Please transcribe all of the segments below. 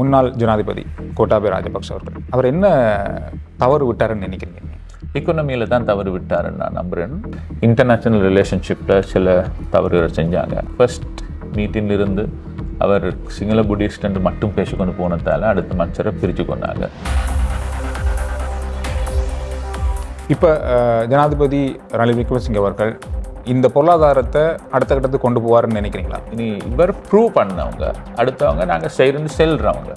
முன்னாள் ஜனாதிபதி கோட்டாபய ராஜபக்ஷ அவர்கள். அவர் என்ன தவறு விட்டாருன்னு நினைக்கிறீங்க? எக்கனாமியில் தான் தவறு விட்டாருன்னு நான் நம்புகிறேன் இன்டர்நேஷ்னல் ரிலேஷன்ஷிப்பில் சில தவறுகள் செஞ்சாங்க. ஃபர்ஸ்ட் இருந்து அவர் சிங்கள புத்திஸ்ட் என்று மட்டும் பேசிக்கொண்டு போனதால அடுத்த மனுஷரை பிரித்து கொண்டாங்க. இப்போ ஜனாதிபதி ரணில் விக்ரமசிங்க அவர்கள் இந்த பொருளாதாரத்தை அடுத்த கட்டத்துக்கு கொண்டு போவாருன்னு நினைக்கிறீங்களா? இனி இவர் ப்ரூவ் பண்ணவங்க. அடுத்தவங்க நாங்கள் செய்கிறோன்னு செல்றவங்க.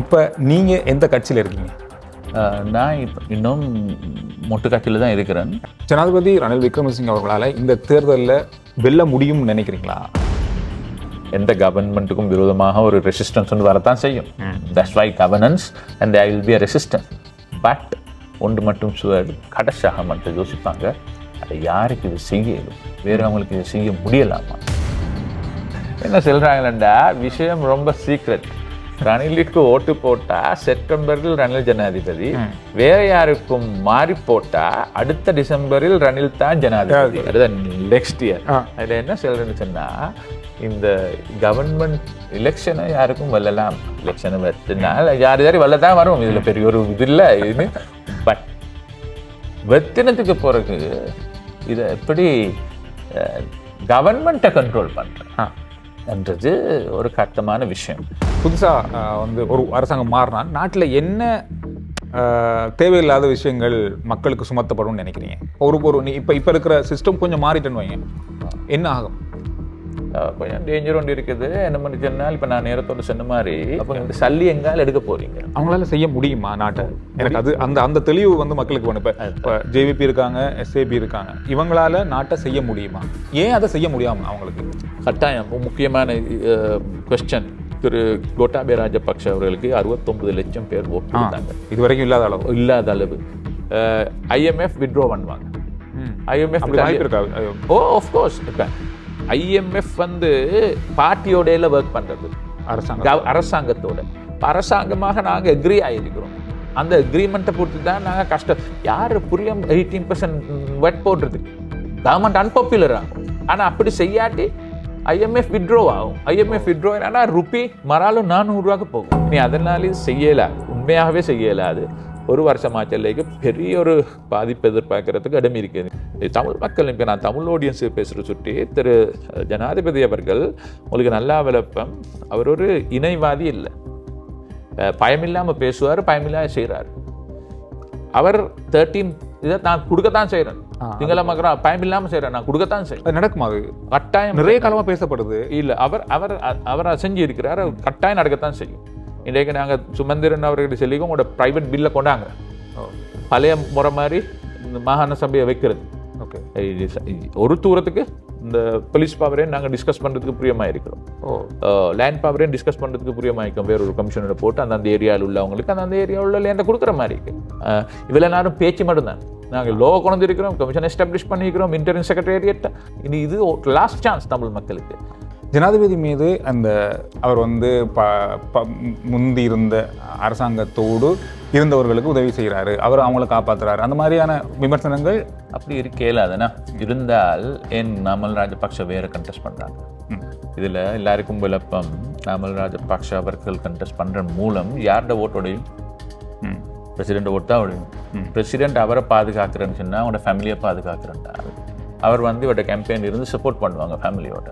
இப்போ நீங்கள் எந்த கட்சியில் இருக்கீங்க? நான் இப்போ இன்னும் மொட்டு கட்சியில் தான் இருக்கிறேன். ஜனாதிபதி ரணில் விக்ரமசிங்க அவர்களால் இந்த தேர்தலில் வெல்ல முடியும்னு நினைக்கிறீங்களா? எந்த கவர்மெண்ட்டுக்கும் விரோதமாக ஒரு ரெசிஸ்டன்ஸ் ஒன்று வரத்தான் செய்யும். That's why governance and I will be a resistance but ஒன்று மட்டும் சுவர் கடைசியாக மட்டும் யோசிப்பாங்க. அதை யாருக்கு இது செய்ய இயலும்? வேறு அவங்களுக்கு இது செய்ய முடியலாமா? என்ன சொல்கிறாங்களா விஷயம் ரொம்ப சீக்ரெட் ரணிலுக்கு ஓட்டு போட்டா செப்டம்பரில் ரணில் ஜனாதிபதி. வேற யாருக்கும் மாறி போட்டா அடுத்த டிசம்பரில் ரணில் தான் ஜனாதிபதி. Next year. அதில் என்ன சொல்றேன்னு சொன்னா இந்த கவர்மெண்ட் எலெக்ஷனை யாருக்கும் வெல்லலாம் எலெக்ஷனை வெத்தினால் யார் யாரும் வெல்ல தான் வரும். இதுல பெரிய ஒரு இது இல்லை இது. பட் வெத்தினத்துக்கு பிறகு இதை எப்படி கவர்மெண்ட்டை கண்ட்ரோல் பண்ணுறேன் என்றது ஒரு கஷ்டமான விஷயம். புதுசாக வந்து ஒரு அரசாங்கம் மாறினா நாட்டில் என்ன தேவையில்லாத விஷயங்கள் மக்களுக்கு சுமத்தப்படும்னு நினைக்கிறீங்க? ஒரு ஒரு இப்போ இப்போ இருக்கிற சிஸ்டம் கொஞ்சம் மாறிட்டுன்னு வைங்க. என்ன ஆகும்? கொஞ்சம் டேஞ்சர் ஒன்று இருக்குது. என்ன பண்ணி சொன்னால் இப்போ நான் நேரத்தோட சொன்ன மாதிரி அப்போ இந்த சல்லி எங்கால் எடுக்க போறீங்க? அவங்களால செய்ய முடியுமா நாட்டை? எனக்கு அது அந்த அந்த தெளிவு வந்து மக்களுக்கு வேணும். இப்போ ஜேவிபி இருக்காங்க எஸ்ஏபி இருக்காங்க. இவங்களால நாட்டை செய்ய முடியுமா? ஏன் அதை செய்ய முடியாம அவங்களுக்கு? கட்டாயம். முக்கியமான கொஸ்டின் திரு கோட்டாபய ராஜபக்ஷ அவர்களுக்கு அறுபத்தொன்பது லட்சம் பேர் ஓட்டு கொடுத்தாங்க. இது வரைக்கும் இல்லாத அளவு. இல்லாத அளவு. ஐஎம்எஃப் விட்ரோ பண்ணுவாங்க. ஐஎம்எஃப். ஓ ஆஃப்கோர்ஸ் இப்போ ஐஎம்எஃப் வந்து பார்ட்டியோடையில ஒர்க் பண்றது. அரசாங்கம் கவ- அரசாங்கத்தோட. இப்ப அரசாங்கமாக நாங்கள் எக்ரி ஆகிருக்கிறோம் அந்த அக்ரிமெண்ட்டை பொறுத்து தான் நாங்கள் கஷ்டம் யார் புரியும் எயிட்டீன் பர்சன்ட் வெட் போடுறதுக்கு கவர்மெண்ட் அன்பாப்புலர் ஆகும் ஆனால் அப்படி செய்யாட்டி ஐஎம்எஃப் விட்ரோ ஆகும். ஐஎம்எஃப் விட்ரோ என்னன்னா ருப்பி மறாலும் நானூறுரூவாக்கு போகும். நீ அதனால செய்யலாது உண்மையாகவே செய்யலாது ஒரு வருஷமாச்சல்லைக்கு பெரிய ஒரு பாதிப்பு எதிர்பார்க்கறதுக்கு இடம் இருக்குது. தமிழ் மக்கள் இப்போ நான் தமிழ் ஆடியன்ஸ் பேசுகிற சுட்டி திரு ஜனாதிபதி அவர்கள் உங்களுக்கு நல்லா விளப்பம் அவர் ஒரு இணைவாதி இல்லை. பயமில்லாமல் பேசுவார் பயமில்லாம செய்கிறார் அவர் தேர்ட்டீன் இதை நான் கொடுக்கத்தான் செய்கிறேன் திங்கள மக்கள் பயமில்லாமல் செய்கிறேன் நான் கொடுக்கத்தான் செய்கிறேன் நடக்குமா அது கட்டாயம் நிறைய காலமா பேசப்படுது. இல்லை அவர் அவர் அவர் அதை செஞ்சு இருக்கிறார் கட்டாயம் நடக்கத்தான் செய்யும். இன்றைக்கு நாங்கள் சுமந்திரன் அவர்கிட்ட சொல்லி உங்களோட ப்ரைவேட் பில்லை கொண்டாங்க. பழைய முறை மாதிரி இந்த மாகாண சபையை வைக்கிறது. ஓகே இது ஒரு தூரத்துக்கு இந்த போலீஸ் பவரையும் நாங்கள் டிஸ்கஸ் பண்ணுறதுக்கு பிரியமாக இருக்கிறோம் லேண்ட் பவரையும் டிஸ்கஸ் பண்ணுறதுக்கு புரியமா இருக்கும் வேற ஒரு கமிஷனரை போட்டு அந்தந்த ஏரியாவில் உள்ளவங்களுக்கு அந்தந்த ஏரியா உள்ள லேண்டை கொடுக்குற மாதிரி இருக்கு. அஹ் இவ்வளவு நேரம் பேச்சு மட்டும்தான். நாங்கள் லோ கொண்டு இருக்கிறோம் கமிஷன் எஸ்டாப்ளிஷ் பண்ணிக்கிறோம் இன்டர்ன் செக்ரட்டேரியட் இனி இது லாஸ்ட் சான்ஸ் தமிழ் மக்களுக்கு. ஜனாதிபதி மீது அந்த அவர் வந்து ப ப- முந்தி இருந்த அரசாங்கத்தோடு இருந்தவர்களுக்கு உதவி செய்கிறாரு அவர் அவங்கள காப்பாத்துறாரு. அந்த மாதிரியான விமர்சனங்கள் அப்படி இருக்கேல அதனா? இருந்தால் ஏன் நாமல் ராஜபக்ஷ வேற கண்டெஸ்ட் பண்றாங்க. இதுல எல்லாருக்கும் விளப்பம் நாமல் ராஜபக்ஷ அவர்கள் கண்டெஸ்ட் பண்ற மூலம் யாரோட ஓட்டோடையும் ம். பிரசிடென்ட் ஓட்டு தான் விழும் பிரசிடென்ட் அவரை பாதுகாக்கிறேன்னு சொன்னா அவனோட ஃபேமிலியை பாதுகாக்கிறேன்டா அவர் வந்து இவரோட கேம்பெயின் இருந்து சப்போர்ட் பண்ணுவாங்க ஃபேமிலியோட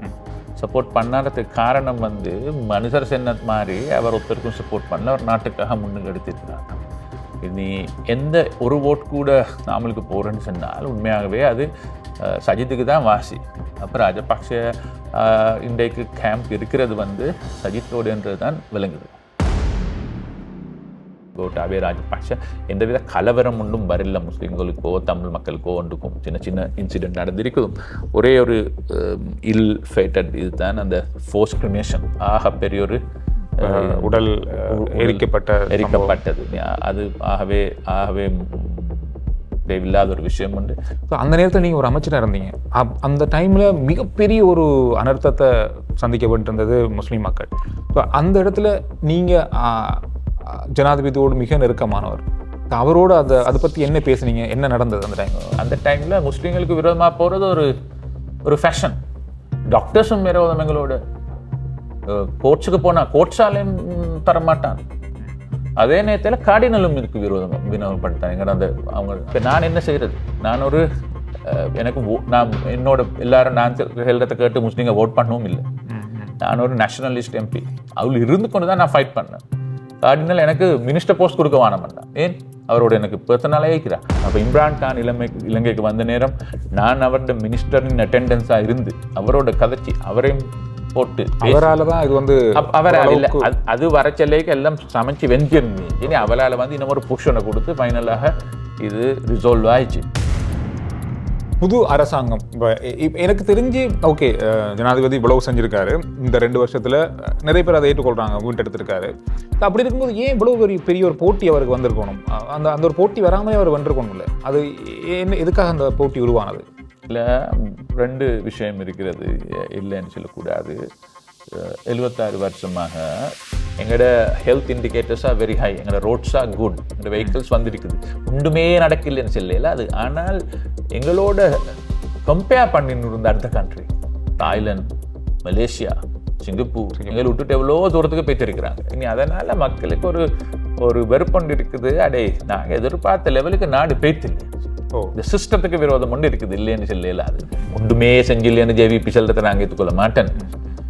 சப்போர்ட் பண்ணாததுக்கு காரணம் வந்து மனுஷர் சென்னத் மாதிரி அவர் ஒருத்தருக்கும் சப்போர்ட் பண்ணல அவர் நாட்டுக்காக முன்னுக்கு எடுத்துருக்கிறாங்க இனி எந்த ஒரு ஓட் கூட நாமளுக்கு போகிறேன்னு சொன்னால் உண்மையாகவே அது சஜித்துக்கு தான் வாசி. அப்போ ராஜபக்ஷ இன்றைக்கு கேம்ப் இருக்கிறது வந்து சஜித்தோடுன்றது தான் விளங்குது. கோட்டாபே ராஜபக்ஷ எந்தவித கலவரம் ஒன்றும் வரல. முஸ்லீம்களுக்கோ தமிழ் மக்களுக்கோ ஒன்றுக்கும் சின்ன சின்ன இன்சிடென்ட் நடந்திருக்குதும். ஒரே ஒரு இல் ஃபேட்டட் இதுதான் அந்த ஃபோர்ஸ் கிரிமேஷன் ஆக பெரிய ஒரு உடல் எரிக்கப்பட்ட எரிக்கப்பட்டது. அது ஆகவே ஆகவே தேவையில்லாத ஒரு விஷயம் உண்டு. So, அந்த நேரத்தில் நீங்கள் ஒரு அமைச்சராக இருந்தீங்க. அப்- அந்த டைமில் மிகப்பெரிய ஒரு அனர்த்தத்தை சந்திக்கப்பட்டிருந்தது முஸ்லீம் மக்கள். ஸோ அந்த இடத்துல நீங்கள் ஜனாதிபதியோடு மிக நெருக்கமானவர். அவரோட அதை அதை பற்றி என்ன பேசுனீங்க? என்ன நடந்தது அந்த டைம் அந்த டைமில் முஸ்லீம்களுக்கு விரோதமாக போகிறது ஒரு ஒரு ஃபேஷன் டாக்டர்ஸும் விரோதம் எங்களோட கோர்ட்ஸுக்கு போனால் கோர்ட்ஸாலையும் தர மாட்டான் அதே நேரத்தில் கார்டினலும் இதுக்கு விரோதம் வினவப்படுத்தாங்க அந்த அவங்க இப்போ நான் என்ன செய்கிறது நான் ஒரு எனக்கு நான் என்னோட எல்லாரும் நான் செல்றதை கேட்டு முஸ்லீங்க ஓட் பண்ணவும் இல்லை. நான் ஒரு நேஷனலிஸ்ட் எம்பி அவள் இருந்து கொண்டு தான் நான் ஃபைட் பண்ணேன். கார்டினல் எனக்கு மினிஸ்டர் போஸ்ட் கொடுக்க வானமாட்டான் ஏன்? அவரோட எனக்கு பர்சனலாக இருக்கிறா அப்போ இம்ரான் கான் இலங்கை இலங்கைக்கு வந்த நேரம் நான் அவரோட மினிஸ்டரின் அட்டெண்டன்ஸாக இருந்து அவரோட கதைச்சி அவரையும் போட்டு அவரால தான் இது வந்து அவரால் இல்ல. அது- வரச்சல்லைக்கு எல்லாம் சமைச்சு வெஞ்சிருந்து இனி அவரால் வந்து இன்னும் ஒரு புஷனை கொடுத்து ஃபைனலாக இது ரிசால்வ் ஆயிடுச்சு. புது அரசாங்கம். இப்போ எனக்கு தெரிஞ்சு ஓகே ஜனாதிபதி இவ்வளவு செஞ்சுருக்காரு. இந்த ரெண்டு வருஷத்தில் நிறைய பேர் அதை ஏற்றுக்கொள்கிறாங்க வீட்டெடுத்திருக்காரு அப்படி இருக்கும்போது ஏன் இவ்வளோ பெரிய பெரிய ஒரு போட்டி அவருக்கு வந்திருக்கணும்? அந்த அந்த ஒரு போட்டி வராமலே அவர் வென்றிருக்கணும்ல அது என்ன எதுக்காக அந்த போட்டி உருவானது? இல்லை ரெண்டு விஷயம் இருக்கிறது இல்லைன்னு சொல்லக்கூடாது. எழுபத்தாறு வருஷமாக எங்களோட ஹெல்த் இண்டிகேட்டர்ஸாக வெரி ஹை எங்களோட ரோட்ஸாக குட் எங்களோட வெஹிக்கிள்ஸ் வந்திருக்குது. ஒன்றுமே நடக்கலைன்னு சொல்லல. அது ஆனால் எங்களோட கம்பேர் பண்ணின்னு இருந்த அடுத்த கண்ட்ரி தாய்லாந்து மலேசியா சிங்கப்பூர். எங்களை விட்டுட்டு எவ்வளோ தூரத்துக்கு போய்த்திருக்கிறாங்க. இனி அதனால மக்களுக்கு ஒரு ஒரு வெறுப்பொண்டு இருக்குது. அடே நாங்க எதிர்பார்த்த லெவலுக்கு நாடு பேய்த்தில்லை. ஓ. இந்த சிஸ்டத்துக்கு விரோதம் ஒன்று இருக்குது. இல்லைன்னு சொல்லல. அது ஒன்றுமே செஞ்சில்லைன்னு ஜேவிபி செல்றதை நாங்கள் ஏற்றுக்கொள்ள மாட்டேன்.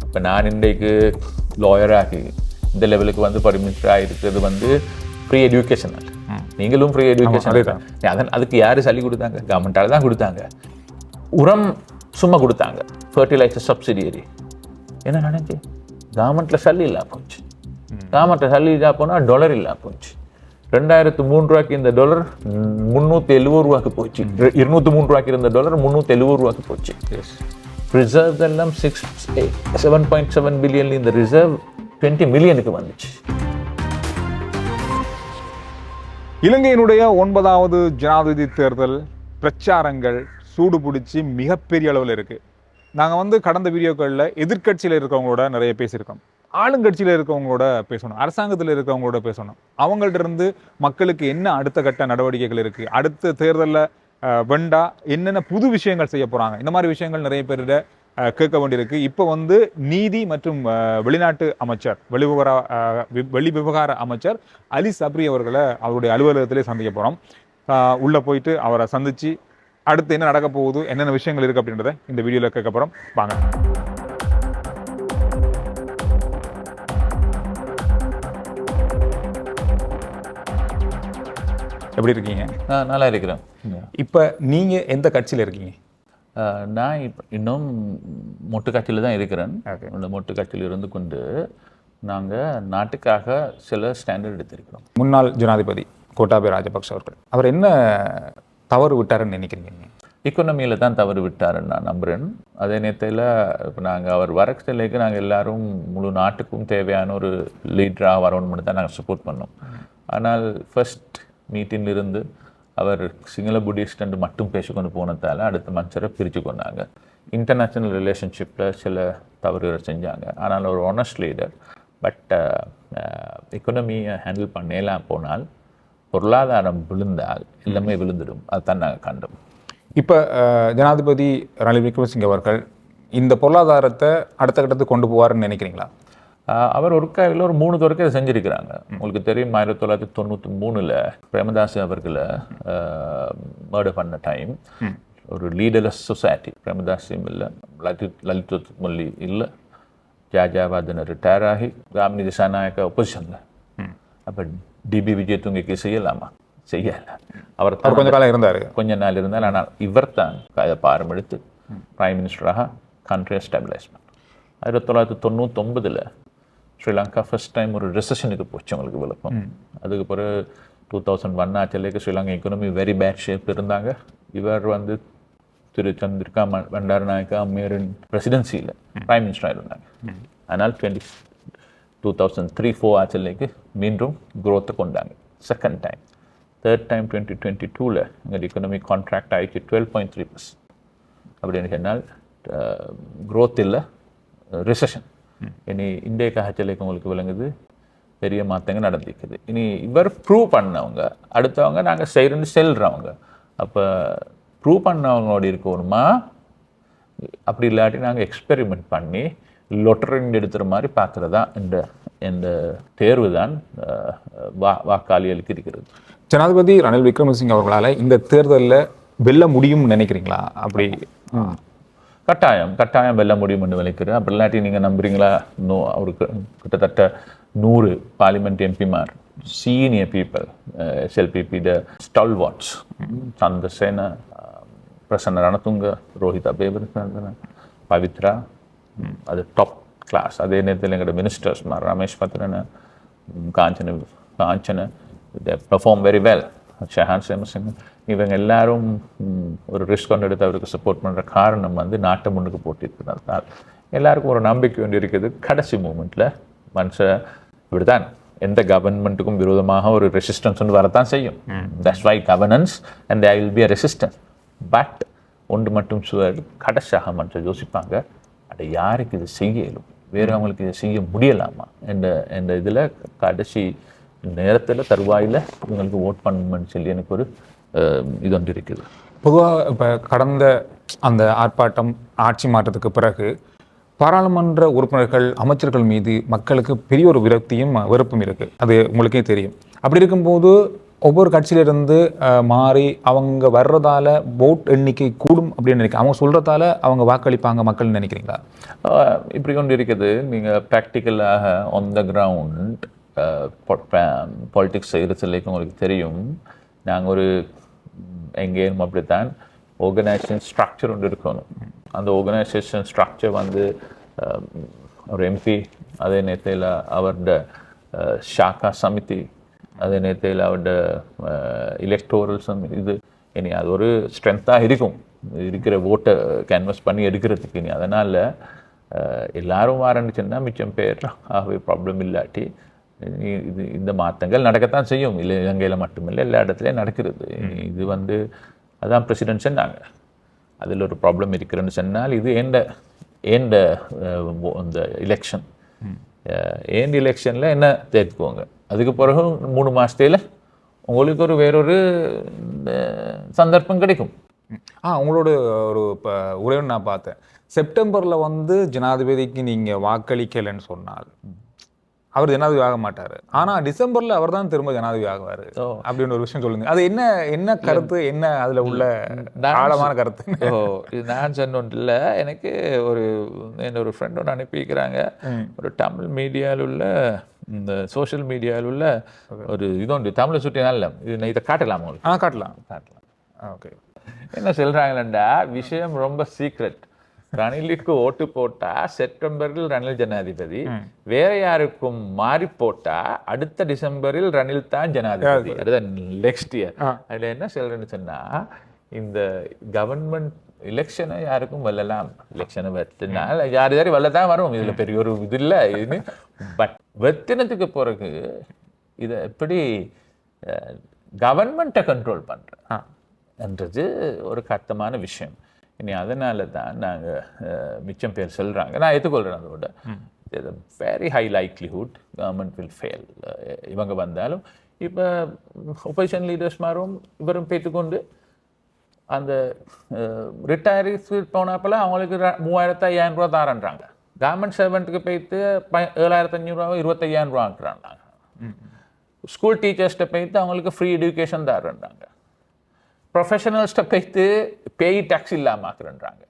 இப்போ நான் இன்றைக்கு லாயராகி இந்த லெவலுக்கு வந்து பர்மிஷனாக இருக்கிறது வந்து ஃப்ரீ எஜுகேஷனல் நீங்களும் ஃப்ரீ எஜுகேஷன். அதன் அதுக்கு யார் சளி கொடுத்தாங்க? கவர்மெண்டால தான் கொடுத்தாங்க. உரம் சும்மா கொடுத்தாங்க. ஃபர்டிலைசர் சப்சிடியரி என்ன நடந்துச்சு? கவர்மெண்ட்ல சல்லி இல்லாம போச்சு. கவர்மெண்ட்ல சல்லி இல்லா போனா டாலர் இல்லாம போச்சு. ரெண்டாயிரத்து மூணு ரூபாய்க்கு இந்த டாலர் முந்நூற்றி எழுபது ரூபாய்க்கு போச்சு. இருநூத்தி மூணு ரூபாய்க்கு இருந்த டாலர் முந்நூற்றி எழுபது ரூபாய்க்கு போச்சு. ரிசர்வ் எல்லாம் six seven point seven billion இந்த ரிசர்வ் டுவெண்ட்டி மில்லியனுக்கு வந்துச்சு. இலங்கையினுடைய ஒன்பதாவது ஜனாதிபதி தேர்தல் பிரச்சாரங்கள் சூடு பிடிச்சி மிகப்பெரிய அளவில் இருக்கு. நாங்கள் வந்து கடந்த வீடியோக்களில் எதிர்கட்சியில் இருக்கவங்களோட நிறைய பேசியிருக்கோம். ஆளுங்கட்சியில் இருக்கவங்களோட பேசணும். அரசாங்கத்தில் இருக்கவங்களோட பேசணும். அவங்கள்ட்ட இருந்து மக்களுக்கு என்ன அடுத்த கட்ட நடவடிக்கைகள் இருக்கு? அடுத்த தேர்தலில் வெண்டா என்னென்ன புது விஷயங்கள் செய்ய போறாங்க? இந்த மாதிரி விஷயங்கள் நிறைய பேரிட கேட்க வேண்டியிருக்கு. இப்போ வந்து நீதி மற்றும் வெளிநாட்டு அமைச்சர் வெளிவிவகார அஹ், வி- வெளி விவகார அமைச்சர் அலி சப்ரி அவர்களை அவருடைய அலுவலகத்திலே சந்திக்க போகிறோம் உள்ளே போயிட்டு அவரை சந்திச்சு அடுத்து என்ன நடக்க போகுது என்னென்ன விஷயங்கள் இருக்குது அப்படின்றத இந்த வீடியோவில் கேட்க போகிறோம் வாங்க. எப்படி இருக்கீங்க? நான் நல்லா இருக்கிறேன். இப்போ நீங்கள் எந்த கட்சியில் இருக்கீங்க? நான் இப்ப இன்னும் மொட்டு கட்சியில் தான் இருக்கிறேன். அந்த மொட்டு கட்சியில் இருந்து கொண்டு நாங்கள் நாட்டுக்காக சில ஸ்டாண்டர்ட் எடுத்திருக்கிறோம். முன்னாள் ஜனாதிபதி கோட்டாபய ராஜபக்ஷ அவர்கள். அவர் என்ன தவறு விட்டாருன்னு நினைக்கிறீங்க? நீங்க? எக்கனாமியில் தான் தவறு விட்டாருன்னு நான் நம்புகிறேன் அதே நேரத்தில் இப்போ நாங்கள் அவர் வரச்சிலைக்கு நாங்கள் எல்லாரும் முழு நாட்டுக்கும் தேவையான ஒரு லீடராக வரணும்னு தான் நாங்கள் சப்போர்ட் பண்ணோம். ஆனால் ஃபர்ஸ்ட் மீட்டிங்கிலிருந்து அவர் சிங்கள புத்திஸ்ட் என்று மட்டும் பேசிக்கொண்டு போனதால் அடுத்த மனுஷரை பிரித்து கொண்டாங்க. இன்டர்நேஷ்னல் ரிலேஷன்ஷிப்பில் சில தவறுகளை செஞ்சாங்க. ஆனால் ஒரு ஒனஸ்ட் லீடர் பட் எக்கனமியை ஹேண்டில் பண்ணலாம் போனால் பொருளாதாரம் விழுந்தால் எல்லாமே விழுந்துடும். அதுதான் நாங்கள் கண்டோம். இப்போ ஜனாதிபதி ரணில் விக்ரமசிங்க அவர்கள் இந்த பொருளாதாரத்தை அடுத்த கட்டத்துக்கு கொண்டு போவாருன்னு நினைக்கிறீங்களா? அவர் ஒரு கையில் ஒரு மூணு துறைக்கு இதை செஞ்சிருக்கிறாங்க. உங்களுக்கு தெரியும் ஆயிரத்தி தொள்ளாயிரத்தி தொண்ணூற்றி மூணில் பிரேமதாஸ் அவர்களை மர்டர் பண்ண டைம் ஒரு லீடர்லெஸ் சொசைட்டி பிரேமதாஸையும் இல்லை லலித் லலித் மொழி இல்லை ஜாஜாபாதன் ரிட்டையர் ஆகி காமினி திசாநாயக்க ஒப்போசிஷனில் அப்போ டிபி விஜயதுங்கிக்கு செய்யலாமா? செய்யல. அவர் கொஞ்ச காலம் இருந்தார். கொஞ்ச நாள் இருந்தால் ஆனால் இவர் தான் பாரம் எடுத்து பிரைம் மினிஸ்டராக கண்ட்ரியை ஸ்டெபிலைஸ் பண்ணார் ஆயிரத்தி தொள்ளாயிரத்தி தொண்ணூத்தொம்பதில் ஸ்ரீலங்கா ஃபர்ஸ்ட் டைம் ஒரு ரெசஷனுக்கு போச்சு அவங்களுக்கு விளக்கம். அதுக்கு பிறகு two thousand one ஆச்சலேக்கு Sri Lanka economy very bad shape இருந்தாங்க. இவர் வந்து திரு சந்திரிகா பண்டாரநாயக்கா அம்மேரின் பிரசிடென்சியில் பிரைம் மினிஸ்டராக இருந்தாங்க. ஆனால் twenty two thousand three four ஆச்சலேக்கு மீண்டும் growth கொண்டாங்க. Second time third time twenty twenty டூவில் எங்கள் எக்கனமி கான்ட்ராக்ட் ஆயிடுச்சு டுவெல் பாயிண்ட் த்ரீ பர்சன்ட் அப்படின்னு சொன்னால் growth இல்லை ரிசெஷன் இனி இந்திய காய்ச்சலுக்கு உங்களுக்கு விளங்குது. பெரிய மாற்றங்கள் நடந்திருக்குது. இனி இவர் ப்ரூவ் பண்ணவங்க அடுத்தவங்க நாங்கள் செய்கிறோன்னு செல்றவங்க. அப்போ ப்ரூவ் பண்ணவங்களோட இருக்கணுமா? அப்படி இல்லாட்டி நாங்கள் எக்ஸ்பெரிமெண்ட் பண்ணி லொட்டரின் எடுத்துற மாதிரி பார்க்குறதா இந்த இந்த தேர்வு தான் வா வாக்காளிகளுக்கு இருக்கிறது ஜனாதிபதி ரணில் விக்ரமசிங்க அவர்களால இந்த தேர்தலில் வெல்ல முடியும்னு நினைக்கிறீங்களா? அப்படி கட்டாயம் கட்டாயம் வெல்ல முடியும் என்று நினைக்கிறேன். அப்படி இல்லாட்டி நீங்கள் நம்புறீங்களா? நோ அவருக்கு கிட்டத்தட்ட நூறு பார்லிமெண்ட் எம்பிமார் சீனியர் பீப்புள் எஸ்எல்பிபியிட ஸ்டால் வாட்ஸ் சந்திரசேனா பிரசன்ன ரணதுங்க ரோஹித் அபேபரசன பவித்ரா அது டாப் கிளாஸ் அதே நேரத்தில் எங்களோட ministers Ramesh Pathirana Kanchana Kanchana they perform very well Shehan Semasinghe இவங்க எல்லாரும் ஒரு ரிஸ்க் கொண்டு எடுத்து அவருக்கு சப்போர்ட் பண்ணுற காரணம் வந்து நாட்டை முன்னுக்கு போட்டிருக்கிறதுனால எல்லாருக்கும் ஒரு நம்பிக்கை வேண்டி இருக்குது. கடைசி மூமெண்ட்டில் மனுஷன் இப்படிதான் எந்த கவர்மெண்ட்டுக்கும் விரோதமாக ஒரு ரெசிஸ்டன்ஸ் ஒன்று வரத்தான் செய்யும். That's why governance and I will be a resistance but ஒன்று மட்டும் சுவர் கடைசியாக மனுஷன் யோசிப்பாங்க அட யாருக்கு இது செய்ய இயலும் வேறு அவங்களுக்கு இதை செய்ய முடியலாமா? என்ற என்ற இதில் கடைசி நேரத்தில் தருவாயில் இவங்களுக்கு ஓட் பண்ணணும்னு சொல்லி எனக்கு ஒரு இது ஒன்று இருக்குது பொதுவாக இப்போ கடந்த அந்த ஆர்ப்பாட்டம் ஆட்சி மாற்றத்துக்கு பிறகு பாராளுமன்ற உறுப்பினர்கள் அமைச்சர்கள் மீது மக்களுக்கு பெரிய ஒரு விரக்தியும் வெறுப்பும் இருக்குது அது உங்களுக்கே தெரியும். அப்படி இருக்கும்போது ஒவ்வொரு கட்சியிலிருந்து மாறி அவங்க வர்றதால ஓட் எண்ணிக்கை கூடும் அப்படின்னு நினைக்கிறேன் அவங்க சொல்கிறதால அவங்க வாக்களிப்பாங்க மக்கள்னு நினைக்கிறீங்களா? இப்படி கொண்டு இருக்குது. நீங்கள் ப்ராக்டிக்கலாக ஆன் த கிரவுண்ட் பாலிடிக்ஸ் செய்கிறதுலேக்கு உங்களுக்கு தெரியும். நாங்கள் ஒரு எங்கேயும் அப்படித்தான் ஆர்கனைசேஷன் ஸ்ட்ரக்சர் ஒன்று இருக்கணும். அந்த ஆர்கனைசேஷன் ஸ்ட்ரக்சர் வந்து ஒரு எம்பி அதே நேரத்தில் அவரோட ஷாக்கா சமிதி அதே நேரத்தில் அவரோட எலக்டோரல் சமிதி இது இனி அது ஒரு ஸ்ட்ரென்த்தாக இருக்கும். இருக்கிற ஓட்டை கேன்வஸ் பண்ணி எடுக்கிறதுக்கு இனி. அதனால் எல்லாரும் வாரண்டுச்சுன்னா மிச்சம் பேர் ஆகவே ப்ராப்ளம் இல்லாட்டி இது இந்த மாற்றங்கள் நடக்கத்தான் செய்யும். இல்லை இலங்கையில் மட்டுமில்லை எல்லா இடத்துலையும் நடக்கிறது. இது வந்து அதான் பிரசிடென்ட் சொன்னாங்க. அதில் ஒரு ப்ராப்ளம் இருக்கிறேன்னு சொன்னால் இது ஏண்ட ஏண்ட இந்த எலெக்ஷன் ஏண்ட எலெக்ஷனில் என்ன தேர்த்துக்குவாங்க? அதுக்கு பிறகு மூணு மாதத்துல உங்களுக்கு ஒரு வேறொரு சந்தர்ப்பம் கிடைக்கும். ஆ உங்களோட ஒரு இப்போ உரையும் நான் பார்த்தேன். செப்டம்பரில் வந்து ஜனாதிபதிக்கு நீங்கள் வாக்களிக்கலைன்னு சொன்னால் அவர் ஜனாதிபதி ஆக மாட்டார். ஆனால் டிசம்பரில் அவர் தான் திரும்ப ஜனாதிபதி ஆகுவார். அப்படின்னு ஒரு விஷயம் சொல்லுங்க. அது என்ன என்ன கருத்து என்ன அதில் உள்ள ஆழமான கருத்து? ஓ இது நான் சொன்னோன்ல எனக்கு ஒரு என்ன ஒரு ஃப்ரெண்ட் ஒன்று அனுப்பிக்கிறாங்க ஒரு தமிழ் மீடியாவில் உள்ள இந்த சோஷியல் மீடியாவில் உள்ள ஒரு இது ஒன்று தமிழை சுற்றி நல்ல இது இதை காட்டலாமா உங்களுக்கு? ஆ காட்டலாம். காட்டலாம். ஓகே. என்ன சொல்றாங்களா விஷயம் ரொம்ப சீக்ரெட் ரணிலுக்கு ஓட்டு போட்டா செப்டம்பரில் ரணில் ஜனாதிபதி. வேற யாருக்கும் மாறி போட்டா அடுத்த டிசம்பரில் ரணில் தான் ஜனாதிபதி. அதுதான் நெக்ஸ்ட் இயர் அதுல என்ன சொல்றேன்னு சொன்னா இந்த கவர்மெண்ட் எலெக்ஷனை யாருக்கும் வெல்லலாம் எலெக்ஷனை வெத்தினால் யார் யாரும் வெல்லதான் வரும். இதுல பெரிய ஒரு இது இல்லை. இது பட் வெத்தினத்துக்கு பிறகு இதை எப்படி கவர்மெண்ட்டை கண்ட்ரோல் ஆ. என்றது ஒரு கஷ்டமான விஷயம். இனி அதனால தான் நாங்கள் மிச்சம் பேர் சொல்கிறாங்க நான் ஏற்றுக்கொள்கிறேன் அதோட. Very high likelihood government will fail இவங்க வந்தாலும் இப்போ ஒப்போசிஷன் லீடர்ஸ் மாரும் இவரும் பேத்துக்கொண்டு அந்த ரிட்டையரிஸ் போனப்பல அவங்களுக்கு மூவாயிரத்து ஐயாயிரம் ரூபா தாரன்றாங்க. கவர்மெண்ட் சர்வெண்ட்டுக்கு போயிட்டு ப ஏழாயிரத்து அஞ்சூறுரூவா இருபத்தையாயிரம் ரூபா ஆக்குறாங்க ஸ்கூல் டீச்சர்ஸ்கிட்ட போயிட்டு அவங்களுக்கு ஃப்ரீ எஜுகேஷன் தரேன்றாங்க. ப்ரொஃபஷனல்ஸ்ட்டை கைத்து பேய் டேக்ஸ் இல்லாமல் ஆக்குறேன்றாங்க.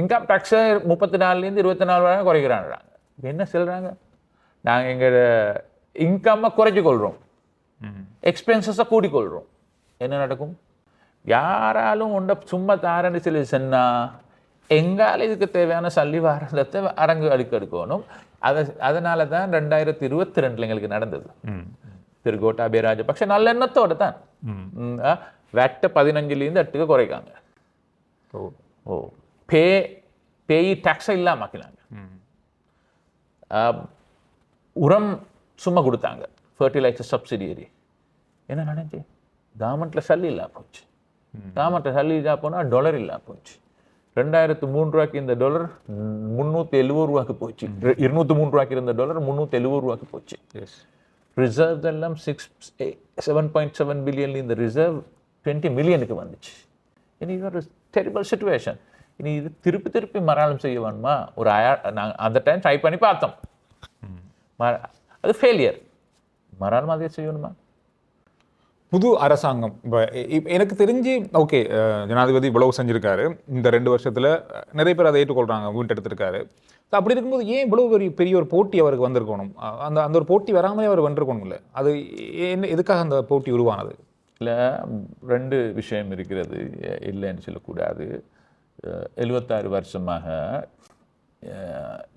இன்கம் டேக்ஸை முப்பத்தி நாலுலேருந்து இருபத்தி நாலு வரை குறைக்கிறான்றாங்க. என்ன சொல்கிறாங்க நாங்கள் எங்கள் இன்கம்மை குறைச்சி கொள்கிறோம் எக்ஸ்பென்சஸை கூட்டிக்கொள்கிறோம் என்ன நடக்கும்? யாராலும் உண்ட சும்மா தாரன்னு சொல்லி சொன்னால் எங்கால இதுக்கு தேவையான சல்லி வாரத்தை அரங்கு அடுக்கு எடுக்கணும் அதை அதனால தான் ரெண்டாயிரத்தி இருபத்தி ரெண்டில் எங்களுக்கு நடந்தது. திரு கோட்டாபய ராஜபக்ஷ நல்ல எண்ணத்தோட தான் வெட்ட பதினஞ்சுலேருந்து எட்டுக்கு குறைக்காங்க ஓ ஓ பே பேய் டேக்ஸை இல்லாம ஆக்கினாங்க ஆ, உரம் சும்மா கொடுத்தாங்க ஃபர்டிலைசர் சப்சிடியரி என்ன நடந்துச்சு கவர்மெண்ட்டில் சல்லி இல்லா போச்சு கவர்மெண்ட்டில் சல்லி இல்லா போனால் டாலர் இல்லா போச்சு ரெண்டாயிரத்து மூணு ரூபாய்க்கு இந்த டாலர் முந்நூற்றி எழுபது ரூபாய்க்கு போச்சு இருநூத்தி மூணு ரூபாய்க்கு இருந்த டாலர் முந்நூற்றி எழுபது ரூபாய்க்கு போச்சு எஸ் ரிசர்வ் எல்லாம் six seven point seven billion இந்த ரிசர்வ் டுவெண்ட்டி மில்லியனுக்கு வந்துச்சு. இனி ஒரு டெரிபிள் சுச்சுவேஷன் இனி இது திருப்பி திருப்பி மராலம் செய்ய வேணுமா? ஒரு அயா நாங்கள் அந்த டைம் ட்ரை பண்ணி பார்த்தோம். அது ஃபெயிலியர் மராலம் அதே செய்யணுமா? புது அரசாங்கம். இப்போ எனக்கு தெரிஞ்சு ஓகே ஜனாதிபதி இவ்வளவு செஞ்சிருக்காரு. இந்த ரெண்டு வருஷத்துல நிறைய பேர் அதை ஏற்றுக்கொள்றாங்க வீட்டெடுத்திருக்காரு So, அப்படி இருக்கும்போது ஏன் இவ்வளவு பெரிய பெரிய ஒரு போட்டி அவருக்கு வந்திருக்கணும்? அந்த அந்த ஒரு போட்டி வராமலே அவர் வந்திருக்கணும்ல? அது என்ன எதுக்காக அந்த போட்டி உருவானது? இல்லை ரெண்டு விஷயம் இருக்கிறது. இல்லைன்னு சொல்லக்கூடாது. எழுபத்தாறு வருஷமாக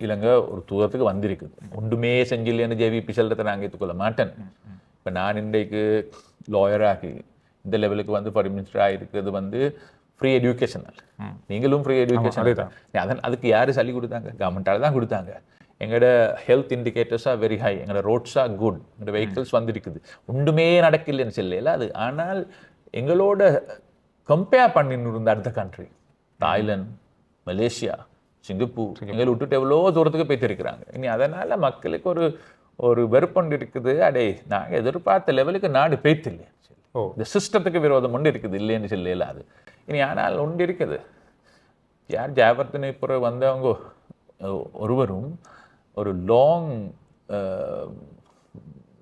இலங்கை ஒரு தூரத்துக்கு வந்திருக்குது ஒன்றுமே செஞ்சில்லைன்னு ஜேவிபி செல்றதை நாங்கள் ஏற்றுக்கொள்ள மாட்டேன். இப்போ நான் இன்றைக்கு லாயராகி இந்த லெவலுக்கு வந்து ஃபாரின் மினிஸ்டராக இருக்கிறது வந்து ஃப்ரீ எஜுகேஷனல் நீங்களும் ஃப்ரீ எஜுகேஷன் அதன் அதுக்கு யார் சொல்லி கொடுத்தாங்க? கவர்மெண்ட்டால் தான் கொடுத்தாங்க. எங்களோட ஹெல்த் இண்டிகேட்டர்ஸாக வெரி ஹை எங்களோட ரோட்ஸாக குட் எங்களோட வெஹிக்கிள்ஸ் வந்திருக்குது. ஒன்றுமே நடக்கலைன்னு சொல்லல. அது ஆனால் எங்களோட கம்பேர் பண்ணின்னு இருந்த அடுத்த கண்ட்ரி தாய்லாந்து மலேசியா சிங்கப்பூர் எங்களை விட்டுட்டு எவ்வளோ தூரத்துக்கு போய்த்திருக்கிறாங்க. இனி அதனால மக்களுக்கு ஒரு ஒரு வெறுப்பொண்டு இருக்குது. அடே நாங்கள் எதிர்பார்த்த லெவலுக்கு நாடு பேய்த்தில்லை. ஓ. இந்த சிஸ்டத்துக்கு விரோதம் ஒன்று இருக்குது. இல்லைன்னு சொல்லல அது. இனி ஆனால் ஒன்று இருக்குது. யார் ஜாபர்த்தனை இப்போ வந்தவங்க? ஒருவரும் ஒரு லாங்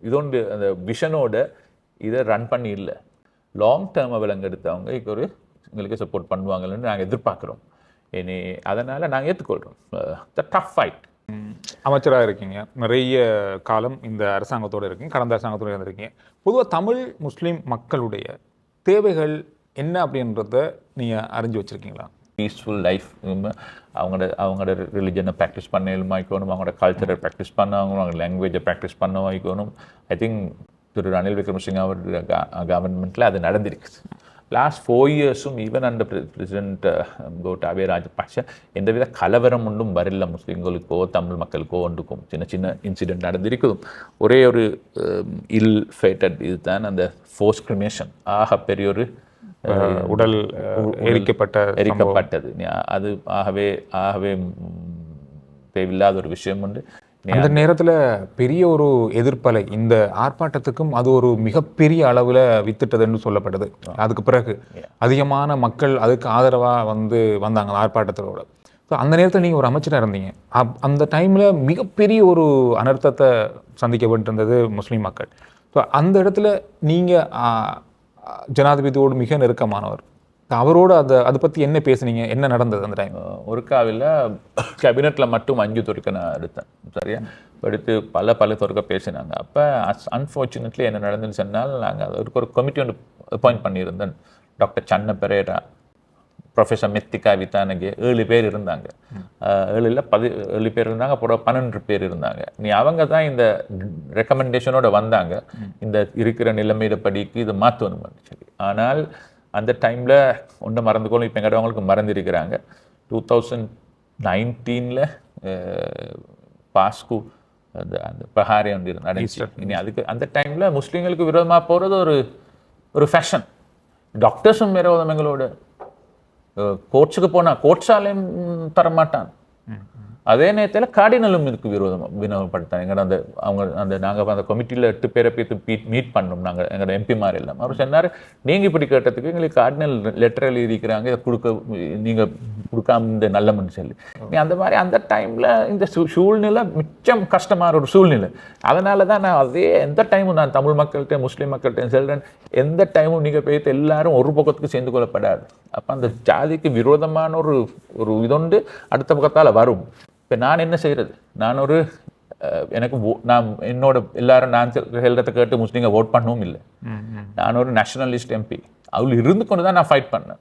இதோண்டு அந்த விஷனோட இதை ரன் பண்ணி இல்லை. லாங் டேர்மை விலங்கெடுத்தவங்க இப்போ ஒரு எங்களுக்கு சப்போர்ட் பண்ணுவாங்கன்னு நாங்கள் எதிர்பார்க்குறோம். இனி அதனால் நாங்கள் ஏற்றுக்கொள்கிறோம் த டஃப் ஃபைட் அமைச்சராக இருக்கீங்க. நிறைய காலம் இந்த அரசாங்கத்தோடு இருக்கீங்க. கடந்த அரசாங்கத்தோடு இருந்திருக்கீங்க. பொதுவாக தமிழ் முஸ்லீம் மக்களுடைய தேவைகள் என்ன அப்படின்றத நீங்கள் அறிஞ்சு வச்சிருக்கீங்களா? பீஸ்ஃபுல் லைஃப் அவங்களோட அவங்களோட ரிலிஜனை ப்ராக்டிஸ் பண்ண இருக்கணும் அவங்களோட கல்ச்சரை ப்ராக்டிஸ் பண்ண அவங்க லாங்குவேஜை ப்ராக்டிஸ் பண்ண வைக்கணும் ஐ திங்க் திரு ரணில் விக்ரமசிங்க அவர் கவர்மெண்ட்டில் அது நடந்திருக்குது. லாஸ்ட் ஃபோர் இயர்ஸும் ஈவன் அந்த பிரசிடென்ட் கோட்டாபே ராஜபக்ஷ எந்தவித கலவரம் ஒன்றும் வரல முஸ்லீம்களுக்கோ தமிழ் மக்களுக்கோ ஒன்றுக்கும் சின்ன சின்ன இன்சிடென்ட் நடந்திருக்குதும் ஒரே ஒரு இல் ஃபேட்டட் இதுதான் அந்த ஃபோர்ஸ் கிரிமேஷன் ஆக பெரிய ஒரு உடல் எரிக்கப்பட்ட எரிக்கப்பட்டது அது ஆகவே ஆகவே தேவையில்லாத ஒரு விஷயம் உண்டு அந்த நேரத்துல பெரிய ஒரு எதிர்ப்பலை இந்த ஆர்ப்பாட்டத்துக்கும் அது ஒரு மிகப்பெரிய அளவுல வித்துட்டதுன்னு சொல்லப்பட்டது அதுக்கு பிறகு அதிகமான மக்கள் அதுக்கு ஆதரவா வந்து வந்தாங்க ஆர்ப்பாட்டத்தோட. ஸோ அந்த நேரத்தில் நீங்கள் ஒரு அமைச்சராக இருந்தீங்க. அப் அந்த டைமில் மிகப்பெரிய ஒரு அனர்த்தத்தை சந்திக்கப்பட்டிருந்தது முஸ்லீம் மக்கள். ஸோ அந்த இடத்துல நீங்கள் ஜனாதிபதியோடு மிக நெருக்கமானவர். அவரோட அதை அதை பற்றி என்ன பேசுனீங்க? என்ன நடந்தது அந்த டைம் அஹ், ஒரு காவில் கேபினெட்டில் மட்டும் அஞ்சு துறக்க நான் எடுத்தேன் சரியா? எடுத்து பல பல துறக்க பேசினாங்க. அப்போ அன்ஃபார்ச்சுனேட்லி என்ன நடந்துன்னு சொன்னால் நாங்கள் அதுக்கு ஒரு கமிட்டி ஒன்று அப்பாயிண்ட் பண்ணியிருந்தேன். டாக்டர் சன்ன பெரேரா ப்ரொஃபஸர் மெத்திகா வித்தானகே ஏழு பேர் இருந்தாங்க. ஏழுல பதி ஏழு பேர் இருந்தாங்க அப்புறம் பன்னெண்டு பேர் இருந்தாங்க. நீ அவங்க தான் இந்த ரெக்கமெண்டேஷனோட வந்தாங்க. இந்த இருக்கிற நிலைமையில படிக்கு இதை மாற்றணும்னு சொல்லி ஆனால் அந்த டைமில் ஒன்று மறந்துக்கோளும் இப்போ எங்கிட்ட மறந்திருக்கிறாங்க. டூ தௌசண்ட் நைன்டீனில் பாஸ்கு அந்த அந்த பிரஹாரி வந்து நடந்துச்சு. இனி அதுக்கு அந்த டைமில் முஸ்லீம்களுக்கு விரோதமாக போகிறது ஒரு ஒரு ஃபேஷன் டாக்டர்ஸும் விரோதம் எங்களோட கோர்ட்ஸுக்கு போனால் கோர்ட்ஸாலையும் தரமாட்டான் அதே நேரத்தில் கார்டினலும் இதுக்கு விரோதம் வினோதப்படுத்தாங்க எங்களோட அந்த அவங்க அந்த நாங்கள் அந்த கமிட்டியில் எட்டு பேரை பேத்து மீட் பண்ணோம். நாங்கள் எங்களோட எம்பிமார் எல்லாம். அவர் சொன்னார் நீங்கள் இப்படி கேட்டதுக்கு எங்களுக்கு கார்டினல் லெட்டர் எழுதியிருக்கிறாங்க. இதை கொடுக்க நீங்கள் கொடுக்காம இந்த நல்ல சொல்லி நீ அந்த மாதிரி அந்த டைமில் இந்த சூ- சூழ்நிலை மிச்சம் கஷ்டமான ஒரு சூழ்நிலை. அதனால தான் நான் அதே எந்த டைமும் நான் தமிழ் மக்கள்கிட்ட முஸ்லீம் மக்கள்கிட்ட சொல்கிறேன் எந்த டைமும் நீங்கள் போயிட்டு எல்லாரும் ஒரு பக்கத்துக்கு சேர்ந்து கொள்ளப்படாது. அப்போ அந்த ஜாதிக்கு விரோதமான ஒரு ஒரு இதொண்டு அடுத்த பக்கத்தால் வரும். இப்போ நான் என்ன செய்கிறது நான் ஒரு எனக்கு நான் என்னோட எல்லாரும் நான் செல்றதை கேட்டு முஸ்லீங்க ஓட் பண்ணவும் இல்லை. நான் ஒரு நேஷனலிஸ்ட் எம்பி அவள் இருந்து கொண்டு தான் நான் ஃபைட் பண்ணேன்.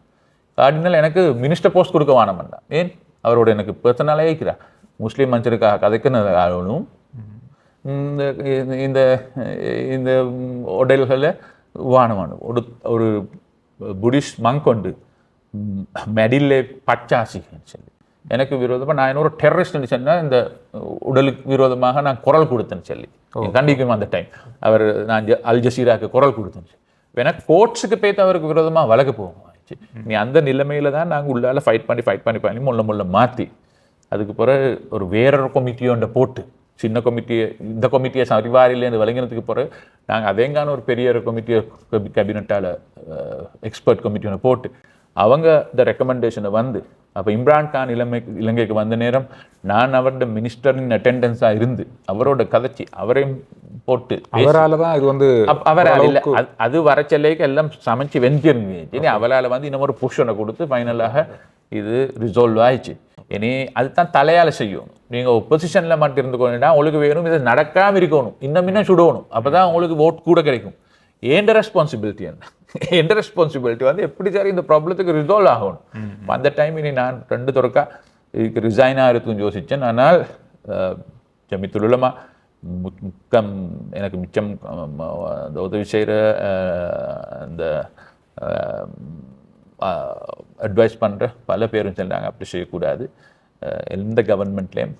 கார்டினல் எனக்கு மினிஸ்டர் போஸ்ட் கொடுக்க வேணாமண்டா ஏன்? அவரோட எனக்கு பர்சனலாக இருக்கிறா முஸ்லீம் மனுஷருக்காக கதைக்குன்னு இந்த இந்த இந்த உடல்களை வானவானு ஒரு ஒரு புடிஸ்ட் மங்க் உண்டு மெடில்லே பச்சாசி சொல்லி. எனக்கு விரோதமாக நான் ஒரு டெரரிஸ்ட்னு சொன்னால் இந்த உடலுக்கு விரோதமாக நான் குரல் கொடுத்தேன்னு சொல்லி. கண்டிக்கும் அந்த டைம் அவர் நான் அல் ஜசீராக்கு குரல் கொடுத்தேன்னு சொல்லி. வேணா கோர்ட்ஸுக்கு போய்த்து அவருக்கு விரோதமாக வழக்கு போகும். நீ அந்த நிலைமையில தான் நாங்கள் உள்ளால ஃபைட் பண்ணி ஃபைட் பண்ணி பண்ணி முள்ள முள்ள மாற்றி அதுக்கு பிறகு ஒரு வேறொரு கமிட்டியோண்ட போட்டு சின்ன கமிட்டியை இந்த கமிட்டியை சரிவாரிலேருந்து விளங்கினதுக்கு பிறகு நாங்கள் அதேங்கான ஒரு பெரிய ஒரு கமிட்டியை கேபினட்டால் எக்ஸ்பர்ட் கமிட்டி ஒன்று போட்டு அவங்க இந்த ரெக்கமெண்டேஷனை வந்து அப்போ இம்ரான் கான் இலங்கை இலங்கைக்கு வந்த நேரம் நான் அவரோட மினிஸ்டரின் அட்டெண்டன்ஸாக இருந்து அவரோட கதைச்சி அவரையும் போட்டு அவரால தான் இது வந்து அப்ப அவரால் இல்ல. அது- வரச்சல்லைக்கு எல்லாம் சமைச்சு வெஞ்சிருங்க. இனி அவரால் வந்து இன்னும் ஒரு புஷனை கொடுத்து ஃபைனலாக இது ரிசால்வ் ஆயிடுச்சு. இனி அதுதான் தலையால செய்யணும். நீங்க ஒப்போசிஷன்ல மட்டும் இருந்துக்கோனா உங்களுக்கு வேணும் இது நடக்காம இருக்கணும். இன்னும் இன்னும் சுடணும். அப்பதான் உங்களுக்கு ஓட் கூட கிடைக்கும். ஏண்ட ரெஸ்பான்சிபிலிட்டி என்ன? எந்த ரெஸ்பான்சிபிலிட்டி வந்து எப்படி சார் இந்த ப்ராப்ளத்துக்கு ரிசால்வ் ஆகணும்? அந்த டைம் இனி நான் ரெண்டு துறக்கா இதுக்கு ரிசைன் ஆகிறதுக்கும் யோசிச்சேன். ஆனால் ஜமித்துலமா முக்கம் எனக்கு மிச்சம் அந்த உதவி செய்கிற அந்த அட்வைஸ் பண்ணுற பல பேரும் சொல்றாங்க அப்படி செய்யக்கூடாது. எந்த கவர்மெண்ட்லேயும்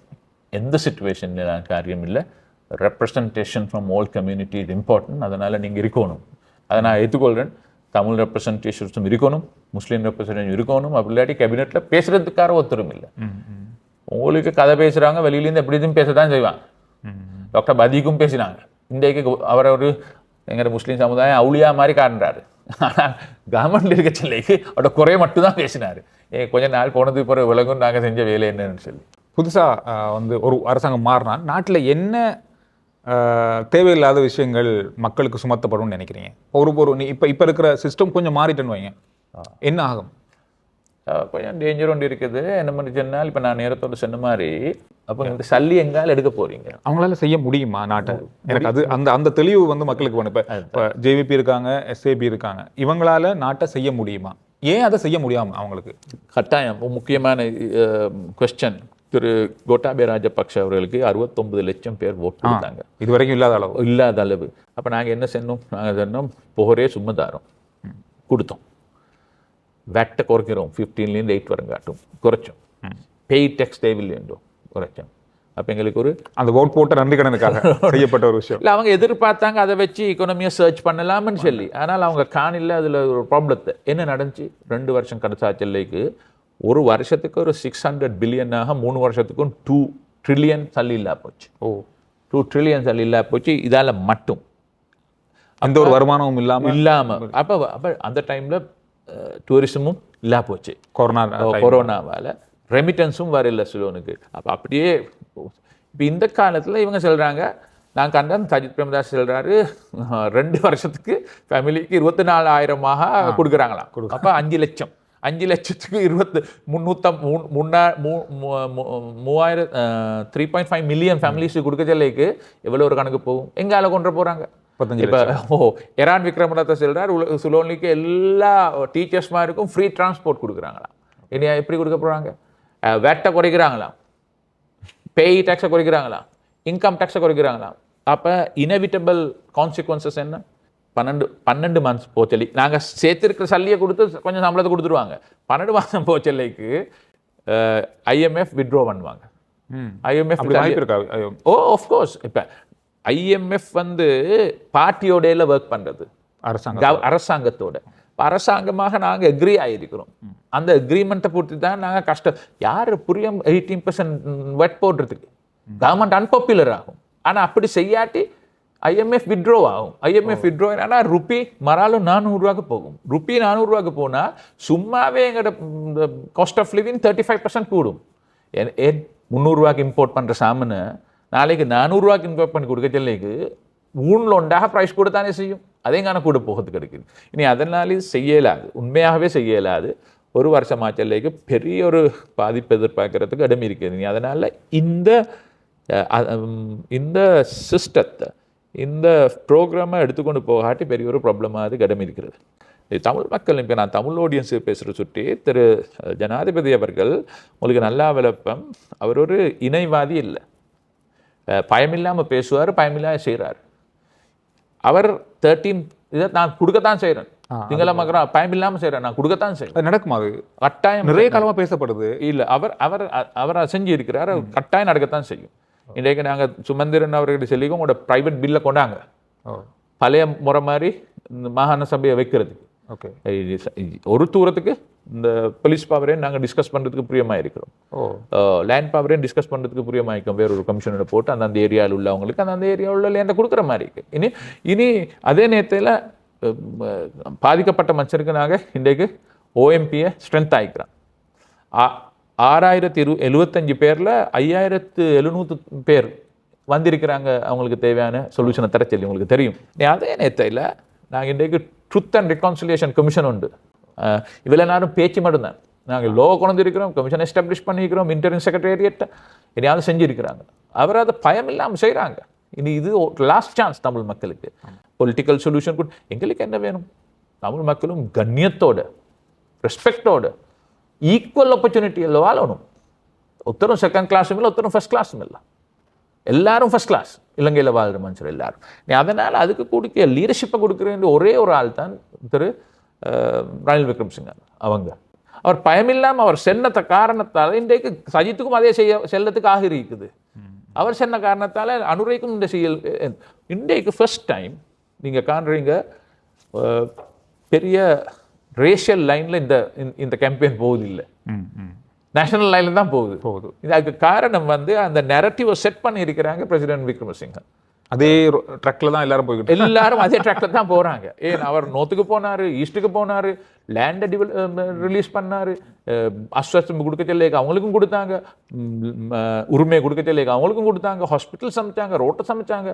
எந்த சுச்சுவேஷன்ல நான் காரியம் இல்லை. ரெப்ரசன்டேஷன் ஃப்ரம் ஆல் கம்யூனிட்டி இது இம்பார்ட்டன்ட் அதனால் நீங்கள் இருக்கணும். அதை நான் ஏற்றுக்கொள்கிறேன் தமிழ் ரெப்ரசன்டேஷன்ஸும் இருக்கணும். முஸ்லீம் ரெப்ரசன்டேஷன் இருக்கணும். அப்படி இல்லாட்டி கேபினெட்டில் பேசுறதுக்கார ஒருத்தரும் இல்லை. உங்களுக்கு கதை பேசுறாங்க வெளியிலேருந்து எப்படி இதுவும் பேச தான் செய்வாங்க டாக்டர் பதீக்கும் பேசினாங்க. இன்றைக்கு அவர் ஒரு எங்கிற முஸ்லீம் சமுதாயம் அவுளியா மாதிரி காட்டுறாரு ஆனால் கவர்மெண்ட் இருக்க சொல்லிக்கு அவரோட குறைய மட்டும் தான் பேசினாரு. ஏ கொஞ்ச நாள் போனது இப்போ விலகும் நாங்கள் செஞ்ச வேலை என்னன்னு சொல்லி. புதுசா அஹ், வந்து ஒரு அரசாங்கம் மாறினா நாட்டுல என்ன தேவையில்லாத விஷயங்கள் மக்களுக்கு சுமத்தப்படும்னு நினைக்கிறீங்க. ஒரு ஒரு இப்போ இப்போ இருக்கிற சிஸ்டம் கொஞ்சம் மாறிட்டுன்னு வைங்க. என்ன ஆகும்? கொஞ்சம் டேஞ்சர் ஒன்று இருக்குது. என்ன பண்ணி சொன்னால் இப்போ நான் நேரத்தோட சொன்ன மாதிரி அப்போ இந்த சல்லி எங்கால் எடுக்க போறீங்க? அவங்களால செய்ய முடியுமா நாட்டை? எனக்கு அது அந்த அந்த தெளிவு வந்து மக்களுக்கு வேணும். இப்போ ஜேவிபி இருக்காங்க எஸ்ஏபி இருக்காங்க. இவங்களால நாட்டை செய்ய முடியுமா? ஏன் அதை செய்ய முடியாம அவங்களுக்கு? கட்டாயம். முக்கியமான கொஸ்டின் திரு கோட்டாபய ராஜபக்ஷ அவர்களுக்கு அறுபத்தொன்பது லட்சம் பேர் ஓட் கொடுத்தாங்க. இது வரைக்கும் இல்லாத அளவு. இல்லாத அளவு. அப்போ நாங்கள் என்ன செஞ்சோம் நாங்கள் சொன்னோம் புகரே சும்மா தாரோம். கொடுத்தோம். வேட்டை குறைக்கிறோம். ஃபிஃப்டீன்லேருந்து எயிட் வரும் காட்டும் குறைச்சோம். பெய் டெக்ஸ் தேவையில்லைன்றோம். குறைச்சோம். அப்போ எங்களுக்கு ஒரு அந்த ஓட் போட்ட நன்றி கடனுக்காக செய்யப்பட்ட ஒரு விஷயம். இல்லை அவங்க எதிர்பார்த்தாங்க அதை வச்சு இக்கனாமியை சர்ச் பண்ணலாம்னு சொல்லி. ஆனால் அவங்க காணில்ல அதில் ஒரு ப்ராப்ளத்தை என்ன நடந்துச்சு? ரெண்டு வருஷம் கிடைச்சா செல்லைக்கு ஒரு வருஷத்துக்கு ஒரு சிக்ஸ் ஹண்ட்ரட் பில்லியனாக மூணு வருஷத்துக்கும் டூ ட்ரில்லியன் தள்ளி இல்லா போச்சு. ஓ. டூ ட்ரில்லியன் தள்ளி இல்லா போச்சு. இதால மட்டும். அந்த ஒரு வருமானமும் இல்லாம இல்லாம. அப்ப அப்ப அந்த டைம்ல டூரிசமும் இல்லா போச்சு. கொரோனா கொரோனாவால ரெமிட்டன்ஸும் வரல சிலோனுக்கு. அப்ப அப்படியே இப்போ இந்த காலத்துல இவங்க சொல்றாங்க நான் கண்டன் சஜித் பிரேமதாஸ் சொல்றாரு அஹ், ரெண்டு வருஷத்துக்கு ஃபேமிலிக்கு இருபத்தி நாலாயிரமாக கொடுக்குறாங்களாம். அப்ப அஞ்சு லட்சம். அஞ்சு லட்சத்துக்கு இருபத்து முந்நூத்தம் மூ- முன்னா மூ- மூ- மூ- மூவாயிரம் three point five million families கொடுக்க சொல்லிக்கு எவ்வளோ ஒரு கணக்கு போகும் எங்கால கொண்டு முப்பத்தஞ்சு இப்ப ஓ எரான் விக்ரமரத்த சொல்றார் உல சுலோனிக்கு எல்லா டீச்சர்ஸ் மாதிரிக்கும் ஃப்ரீ டிரான்ஸ்போர்ட் கொடுக்குறாங்களாம் இனி எப்படி கொடுக்க போறாங்க வேட்டை குறைக்கிறாங்களாம் பேய் டேக்ஸை குறைக்கிறாங்களாம் இன்கம் டேக்ஸை குறைக்கிறாங்களாம் அப்ப இனவிட்டபிள் கான்சிக்வன்சஸ் என்ன பன்னெண்டு பன்னெண்டு மந்த்ஸ் போச்சலி நாங்க சேர்த்திருக்கிற சல்லியை கொடுத்து கொஞ்சம் சம்பளத்தை கொடுத்துருவாங்க. பன்னெண்டு மாதம் போச்சல்லிக்கு ஐஎம்எஃப் வித்ட்ரா பண்ணுவாங்க. ஐஎம்எஃப் ஓ ஆஃப்கோர்ஸ் இப்போ ஐஎம்எஃப் வந்து பார்ட்டியோடையில ஒர்க் பண்றது. அரசாங்கம் கவ- அரசாங்கத்தோட. அரசாங்கமாக நாங்க எக்ரி ஆயிருக்கிறோம். அந்த எக்ரிமெண்ட்டை பொறுத்து தான் நாங்க கஷ்டம் யார் புரியும் எயிட்டீன் பர்சன்ட் வெட் போடுறதுக்கு? கவர்மெண்ட் அன்பாப்புலர் ஆகும். ஆனா அப்படி செய்யாட்டி ஐஎம்எஃப் வித்ட்ரோ ஆகும். ஐஎம்எஃப் வித்ட்ரோ என்னன்னா ருப்பி மறாலும் நானூறுரூவாக்கு போகும். ருப்பி நானூறுரூவாக்கு போனா சும்மாவே எங்களோட cost of living thirty five percent கூடும். ஏன் முந்நூறுரூவாக்கு இம்போர்ட் பண்ற சாமானை நாளைக்கு நானூறுரூவாக்கு இம்போர்ட் பண்ணி கொடுக்க சொல்லிக்கு ஊன்ல ஒன்றாக ப்ரைஸ் கூட தானே செய்யும். அதே காண கூட போகிறது கிடைக்குது. இனி அதனால செய்ய இயலாது உண்மையாகவே செய்ய இயலாது ஒரு வருஷமா செல்லைக்கு பெரிய ஒரு பாதிப்பு எதிர்பார்க்கறதுக்கு இடம் இருக்குது. நீ அதனால இந்த இந்த சிஸ்டத்தை இந்த ப்ரோக்ராமை எடுத்துக்கொண்டு போகாட்டி பெரிய ஒரு ப்ராப்ளமாக இருக்கிறது. இது தமிழ் மக்கள் இப்போ நான் தமிழ் ஆடியன்ஸ் பேசுகிற சுற்றி திரு ஜனாதிபதி அவர்கள் உங்களுக்கு நல்லா விளப்பம் அவர் ஒரு இணைவாதி இல்லை. பயமில்லாமல் பேசுவார் பயமில்லாம செய்கிறார் அவர் தேர்ட்டீன் இதை நான் கொடுக்கத்தான் செய்கிறேன் திங்கள மக்கள் பயமில்லாமல் செய்கிறேன் நான் கொடுக்கத்தான் செய்கிறேன் அது நடக்குமா அது? கட்டாயம் நிறைய காலமா பேசப்படுது. இல்ல அவர் அவர் அவர் அதை செஞ்சு இருக்கிறார் கட்டாயம் நடக்கத்தான் செய்யும். இன்றைக்கு நாங்க சுமந்திரன் அவர்கிட்ட சொல்லி உங்களோட பிரைவேட் பில்லை கொண்டாங்க. பழைய முறை மாதிரி இந்த மாகாண சபையை வைக்கிறதுக்கு. ஓகே. ஒரு தூரத்துக்கு இந்த போலீஸ் பவரையும் நாங்க டிஸ்கஸ் பண்றதுக்கு பிரியமா இருக்கிறோம் ஓ லேண்ட் பவரையும் டிஸ்கஸ் பண்றதுக்கு பிரியமா இருக்கும் வேற ஒரு கமிஷனரை போட்டு அந்தந்த ஏரியாவில் உள்ளவங்களுக்கு அந்தந்த ஏரியாவில் உள்ள லேண்டை கொடுக்குற மாதிரி இருக்கு. இனி இனி அதே நேரத்தில் பாதிக்கப்பட்ட மனுஷருக்கு நாங்கள் இன்றைக்கு ஓஎம்பியை ஸ்ட்ரென்த் ஆகிக்கிறான் ஆ- ஆறாயிரத்தி இரு எழுபத்தஞ்சு பேரில் ஐயாயிரத்து எழுநூற்று பேர் வந்திருக்கிறாங்க அவங்களுக்கு தேவையான சொல்யூஷனை தர சொல்லி உங்களுக்கு தெரியும். நீ அதே நேரத்தில் நாங்கள் இன்றைக்கு ட்ருத் அண்ட் ரெக்கான்சிலியேஷன் கமிஷன் உண்டு. இவ்வளோ நேரம் பேச்சு மட்டும்தான். நாங்கள் லோ கொண்டிருக்கிறோம் கமிஷன் எஸ்டாப்ளிஷ் பண்ணியிருக்கிறோம் இன்டர்ன் செக்ரட்டேரியட்டை இனியாவது செஞ்சுருக்கிறாங்க. அவர் அதை பயம் இல்லாமல் செய்கிறாங்க இனி இது லாஸ்ட் சான்ஸ் தமிழ் மக்களுக்கு. பொலிட்டிக்கல் சொல்யூஷன் எங்களுக்கு என்ன வேணும்? தமிழ் மக்களும் கண்ணியத்தோட ரெஸ்பெக்டோட ஈக்குவல் ஆப்பர்ச்சுனிட்டியில் வாழணும் ஒருத்தரும் செகண்ட் கிளாஸும் இல்லை ஒருத்தரும் ஃபர்ஸ்ட் கிளாஸும் இல்லை எல்லாரும் ஃபஸ்ட் கிளாஸ் இலங்கையில் வாழ்கிற மனுஷர் எல்லாரும் நீ அதனால் அதுக்கு கொடுக்க லீடர்ஷிப்பை கொடுக்குறேன் ஒரே ஒரு ஆள் தான் திரு ரணில் விக்ரம்சிங்க அவங்க அவர் பயமில்லாமல் அவர் சென்னத்த காரணத்தால் இன்றைக்கு சஜித்துக்கும் அதே செய்ய செல்லத்துக்கு ஆகிருக்குது அவர் சென்ன காரணத்தால் அனுரைக்கும் இந்த செயல் இன்றைக்கு ஃபர்ஸ்ட் டைம் நீங்கள் காண்றீங்க பெரிய ரேஷியல் லைனில் இந்த இந்த- கேம்பெயின் போகுது இல்லை நேஷனல் லைனில் தான் போகுது. போகுது. இதுக்கு காரணம் வந்து அந்த நெரட்டிவை செட் பண்ணியிருக்கிறாங்க பிரசிடென்ட் விக்ரமசிங்க. அதே ட்ரக்ல தான் எல்லாரும் போய்கிட்டு எல்லாரும் அதே ட்ராக்ல தான் போறாங்க. ஏன் அவர் நோத்துக்கு போனாரு ஈஸ்ட்டுக்கு போனாரு லேண்டை டிவல் ரிலீஸ் பண்ணாரு அஸ்வஸ்தம் கொடுக்க சொல்லிக்க அவங்களுக்கும் கொடுத்தாங்க ம், அஹ், உரிமை கொடுக்க சொல்லிக்க அவங்களுக்கும் கொடுத்தாங்க ஹாஸ்பிட்டல் சமைச்சாங்க ரோட்டை சமைச்சாங்க.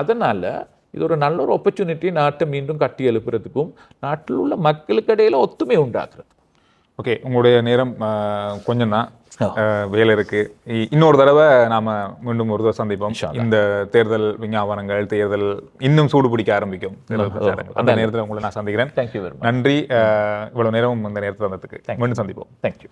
அதனால இது ஒரு நல்ல ஒரு ஆப்பர்ச்சுனிட்டி நாட்டை மீண்டும் கட்டி எழுப்புறதுக்கும் நாட்டில் உள்ள மக்களுக்கு இடையில ஒத்துமை உண்டாக்குறது. ஓகே உங்களுடைய நேரம் கொஞ்சம் தான். வேலை இருக்கு. இ- இன்னொரு தடவை நாம மீண்டும் ஒரு தடவை சந்திப்போம். இந்த தேர்தல் விஞ்ஞாபனங்கள் தேர்தல் இன்னும் சூடு பிடிக்க ஆரம்பிக்கும். அந்த நேரத்தில் உங்களை நான் சந்திக்கிறேன். தேங்க்யூ நன்றி. அஹ், இவ்வளவு நேரம் இந்த நேரத்தில் வந்ததுக்கு. மீண்டும் சந்திப்போம். தேங்க்யூ